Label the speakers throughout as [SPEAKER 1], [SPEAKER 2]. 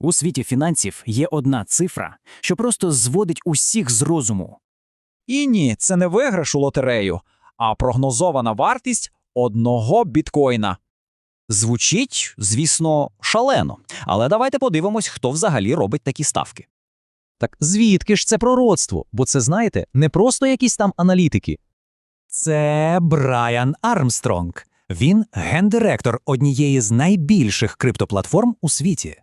[SPEAKER 1] У світі фінансів є одна цифра, що просто зводить усіх з розуму.
[SPEAKER 2] І ні, це не виграш у лотерею, а прогнозована вартість одного біткоїна.
[SPEAKER 3] Звучить, звісно, шалено. Але давайте подивимось, хто взагалі робить такі ставки.
[SPEAKER 4] Так звідки ж це пророцтво? Бо це, знаєте, не просто якісь там аналітики.
[SPEAKER 5] Це Брайан Армстронг. Він гендиректор однієї з найбільших криптоплатформ у світі.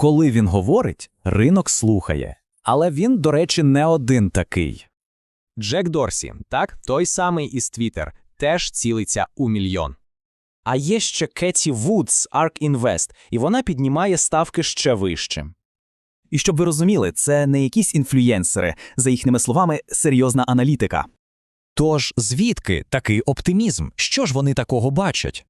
[SPEAKER 5] Коли він говорить, ринок слухає. Але він, до речі, не один такий.
[SPEAKER 6] Джек Дорсі, так, той самий із Twitter, теж цілиться у мільйон.
[SPEAKER 7] А є ще Кеті Вудс, ARK Invest, і вона піднімає ставки ще вище.
[SPEAKER 5] І щоб ви розуміли, це не якісь інфлюєнсери, за їхніми словами, серйозна аналітика. Тож звідки такий оптимізм? Що ж вони такого бачать?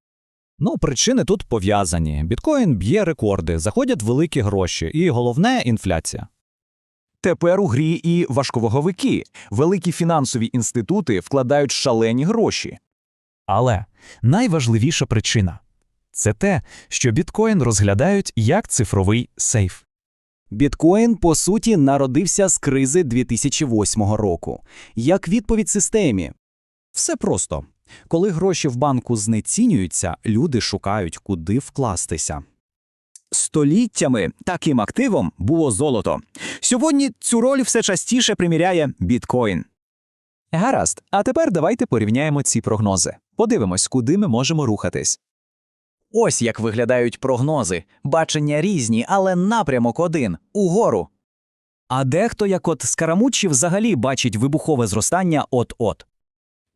[SPEAKER 5] Ну, причини тут пов'язані. Біткоін б'є рекорди, заходять великі гроші, і головне інфляція. Тепер у грі і важковаговики. Великі фінансові інститути вкладають шалені гроші. Але найважливіша причина це те, що біткоін розглядають як цифровий сейф.
[SPEAKER 7] Біткоін, по суті, народився з кризи 2008 року. Як відповідь системі.
[SPEAKER 1] Все просто. Коли гроші в банку знецінюються, люди шукають, куди вкластися.
[SPEAKER 3] Століттями таким активом було золото. Сьогодні цю роль все частіше приміряє біткоін.
[SPEAKER 4] Гаразд, а тепер давайте порівняємо ці прогнози. Подивимось, куди ми можемо рухатись.
[SPEAKER 7] Ось як виглядають прогнози. Бачення різні, але напрямок один угору.
[SPEAKER 1] А дехто, як от Скарамуччі, взагалі бачить вибухове зростання от-от.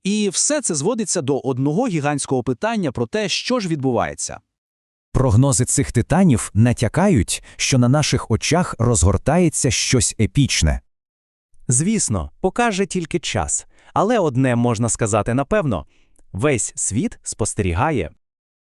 [SPEAKER 8] І все це зводиться до одного гігантського питання про те, що ж відбувається.
[SPEAKER 5] Прогнози цих титанів натякають, що на наших очах розгортається щось епічне.
[SPEAKER 9] Звісно, покаже тільки час. Але одне можна сказати напевно: весь світ спостерігає